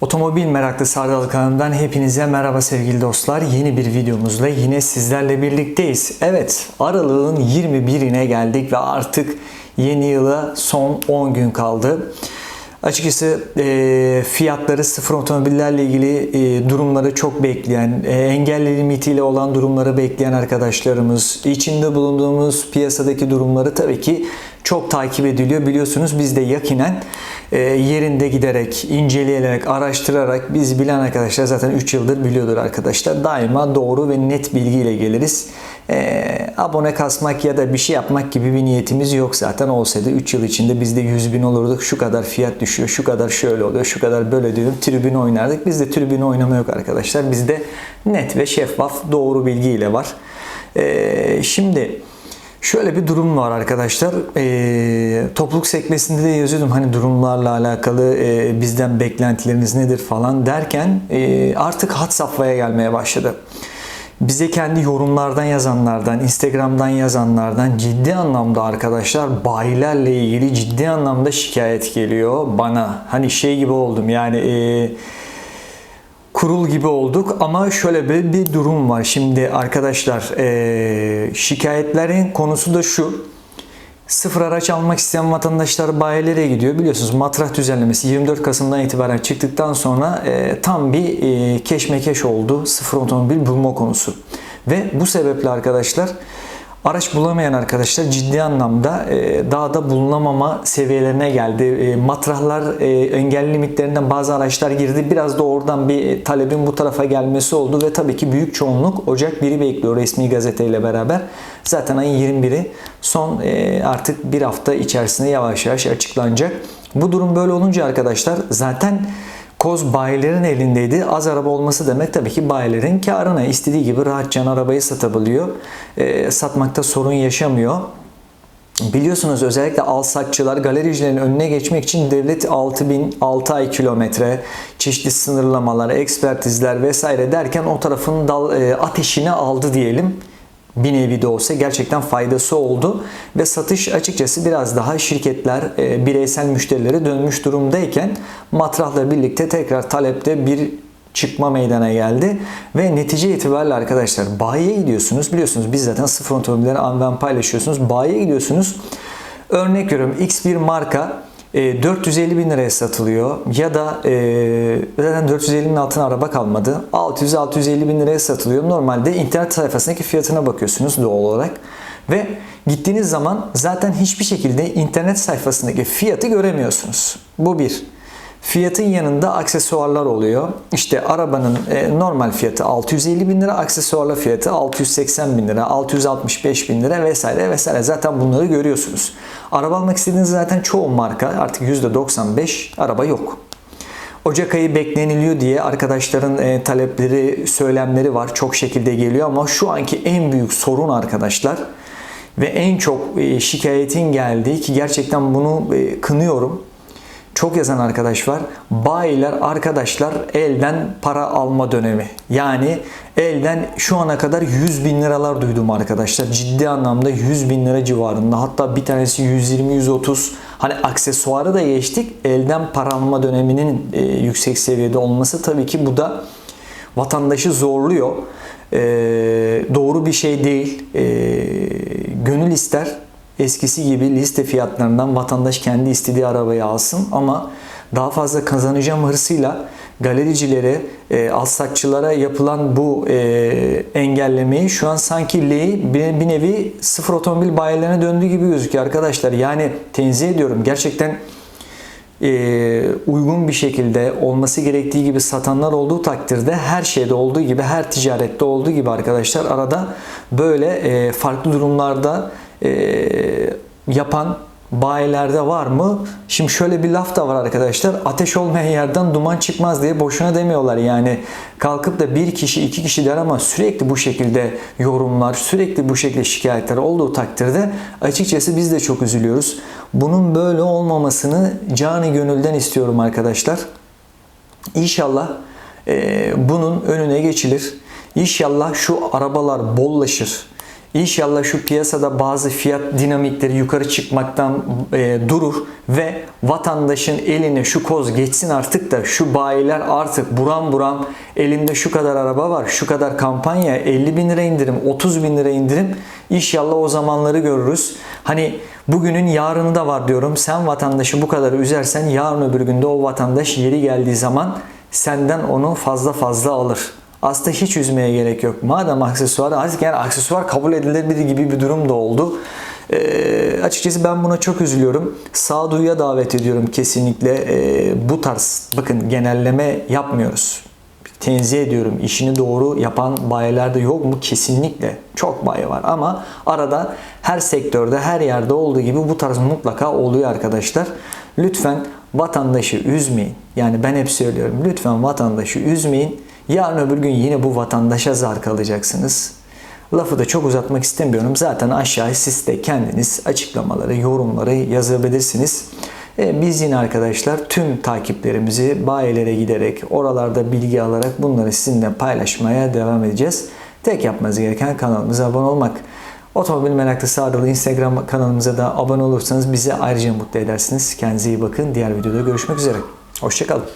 Otomobil meraklı Sardal kanalından hepinize merhaba sevgili dostlar. Yeni bir videomuzla yine sizlerle birlikteyiz. Evet aralığın 21'ine geldik ve artık yeni yıla son 10 gün kaldı. Açıkçası e, fiyatları sıfır otomobillerle ilgili e, durumları çok bekleyen, e, engelli limitiyle olan durumları bekleyen arkadaşlarımız, içinde bulunduğumuz piyasadaki durumları tabii ki çok takip ediliyor. Biliyorsunuz biz de yakinen e, yerinde giderek, inceleyerek, araştırarak biz bilen arkadaşlar zaten 3 yıldır biliyordur arkadaşlar. Daima doğru ve net bilgiyle geliriz. E, abone kasmak ya da bir şey yapmak gibi bir niyetimiz yok zaten. Olsaydı 3 yıl içinde biz de 100 bin olurduk. Şu kadar fiyat düşüyor, şu kadar şöyle oluyor, şu kadar böyle diyorum. Tribün oynardık. Bizde tribün oynama yok arkadaşlar. Bizde net ve şeffaf doğru bilgiyle var. E, şimdi Şöyle bir durum var arkadaşlar. E, topluluk sekmesinde de yazıyordum hani durumlarla alakalı e, bizden beklentileriniz nedir falan derken e, artık hat safhaya gelmeye başladı. Bize kendi yorumlardan yazanlardan, Instagram'dan yazanlardan ciddi anlamda arkadaşlar bayilerle ilgili ciddi anlamda şikayet geliyor bana. Hani şey gibi oldum yani e, kurul gibi olduk ama şöyle bir, bir durum var. Şimdi arkadaşlar e, şikayetlerin konusu da şu. Sıfır araç almak isteyen vatandaşlar bayilere gidiyor. Biliyorsunuz matrah düzenlemesi 24 Kasım'dan itibaren çıktıktan sonra e, tam bir e, keşmekeş oldu sıfır otomobil bulma konusu. Ve bu sebeple arkadaşlar Araç bulamayan arkadaşlar ciddi anlamda e, dağda bulunamama seviyelerine geldi. E, matrahlar e, engelli limitlerinden bazı araçlar girdi. Biraz da oradan bir talebin bu tarafa gelmesi oldu ve tabii ki büyük çoğunluk Ocak 1'i bekliyor resmi gazeteyle beraber. Zaten ayın 21'i son e, artık bir hafta içerisinde yavaş yavaş açıklanacak. Bu durum böyle olunca arkadaşlar zaten Koz bayilerin elindeydi. Az araba olması demek tabii ki bayilerin karına. istediği gibi rahatça arabayı satabiliyor. E, satmakta sorun yaşamıyor. Biliyorsunuz özellikle alsatçılar galericilerin önüne geçmek için devlet 6000 6 ay kilometre çeşitli sınırlamalar, ekspertizler vesaire derken o tarafın dal, e, ateşini aldı diyelim bir nevi de olsa gerçekten faydası oldu. Ve satış açıkçası biraz daha şirketler e, bireysel müşterilere dönmüş durumdayken matrahla birlikte tekrar talepte bir çıkma meydana geldi. Ve netice itibariyle arkadaşlar bayiye gidiyorsunuz. Biliyorsunuz biz zaten sıfır otomobilleri anven paylaşıyorsunuz. Bayiye gidiyorsunuz. Örnek veriyorum x bir marka 450 e, bin liraya satılıyor ya da e, zaten 450'nin altına araba kalmadı. 600-650 bin liraya satılıyor. Normalde internet sayfasındaki fiyatına bakıyorsunuz doğal olarak. Ve gittiğiniz zaman zaten hiçbir şekilde internet sayfasındaki fiyatı göremiyorsunuz. Bu bir. Fiyatın yanında aksesuarlar oluyor. İşte arabanın e, normal fiyatı 650 bin lira, aksesuarla fiyatı 680 bin lira, 665 bin lira vesaire vesaire. Zaten bunları görüyorsunuz. Araba almak istediğiniz zaten çoğu marka artık %95 araba yok. Ocak ayı bekleniliyor diye arkadaşların e, talepleri, söylemleri var. Çok şekilde geliyor ama şu anki en büyük sorun arkadaşlar ve en çok e, şikayetin geldiği ki gerçekten bunu kınıyorum çok yazan arkadaş var. Bayiler arkadaşlar elden para alma dönemi. Yani elden şu ana kadar 100 bin liralar duydum arkadaşlar. Ciddi anlamda 100 bin lira civarında. Hatta bir tanesi 120-130. Hani aksesuarı da geçtik. Elden para alma döneminin e, yüksek seviyede olması tabii ki bu da vatandaşı zorluyor. E, doğru bir şey değil. E, gönül ister eskisi gibi liste fiyatlarından vatandaş kendi istediği arabayı alsın ama daha fazla kazanacağım hırsıyla galericilere, e, alsatçılara yapılan bu e, engellemeyi şu an sanki L'yi bir, bir nevi sıfır otomobil bayilerine döndüğü gibi gözüküyor arkadaşlar. Yani tenzih ediyorum. Gerçekten e, uygun bir şekilde olması gerektiği gibi satanlar olduğu takdirde her şeyde olduğu gibi her ticarette olduğu gibi arkadaşlar arada böyle e, farklı durumlarda e, yapan bayilerde var mı? Şimdi şöyle bir laf da var arkadaşlar. Ateş olmayan yerden duman çıkmaz diye boşuna demiyorlar. Yani kalkıp da bir kişi iki kişi der ama sürekli bu şekilde yorumlar, sürekli bu şekilde şikayetler olduğu takdirde açıkçası biz de çok üzülüyoruz. Bunun böyle olmamasını canı gönülden istiyorum arkadaşlar. İnşallah e, bunun önüne geçilir. İnşallah şu arabalar bollaşır İnşallah şu piyasada bazı fiyat dinamikleri yukarı çıkmaktan e, durur ve vatandaşın eline şu koz geçsin artık da şu bayiler artık buram buram elimde şu kadar araba var, şu kadar kampanya, 50 bin lira indirim, 30 bin lira indirim. İnşallah o zamanları görürüz. Hani bugünün yarını da var diyorum. Sen vatandaşı bu kadar üzersen yarın öbür günde o vatandaş yeri geldiği zaman senden onu fazla fazla alır. Aslında hiç üzmeye gerek yok. Madem aksesuar, artık yani aksesuar kabul edilebilir gibi bir durum da oldu. Ee, açıkçası ben buna çok üzülüyorum. Sağduyuya davet ediyorum kesinlikle. Ee, bu tarz, bakın genelleme yapmıyoruz. Tenzih ediyorum. İşini doğru yapan bayiler de yok mu? Kesinlikle. Çok bayi var ama arada her sektörde, her yerde olduğu gibi bu tarz mutlaka oluyor arkadaşlar. Lütfen vatandaşı üzmeyin. Yani ben hep söylüyorum. Lütfen vatandaşı üzmeyin. Yarın öbür gün yine bu vatandaşa zar kalacaksınız. Lafı da çok uzatmak istemiyorum. Zaten aşağıya siz de kendiniz açıklamaları, yorumları yazabilirsiniz. E, biz yine arkadaşlar tüm takiplerimizi bayilere giderek, oralarda bilgi alarak bunları sizinle paylaşmaya devam edeceğiz. Tek yapmanız gereken kanalımıza abone olmak. Otomobil Meraklısı adlı Instagram kanalımıza da abone olursanız bizi ayrıca mutlu edersiniz. Kendinize iyi bakın. Diğer videoda görüşmek üzere. Hoşçakalın.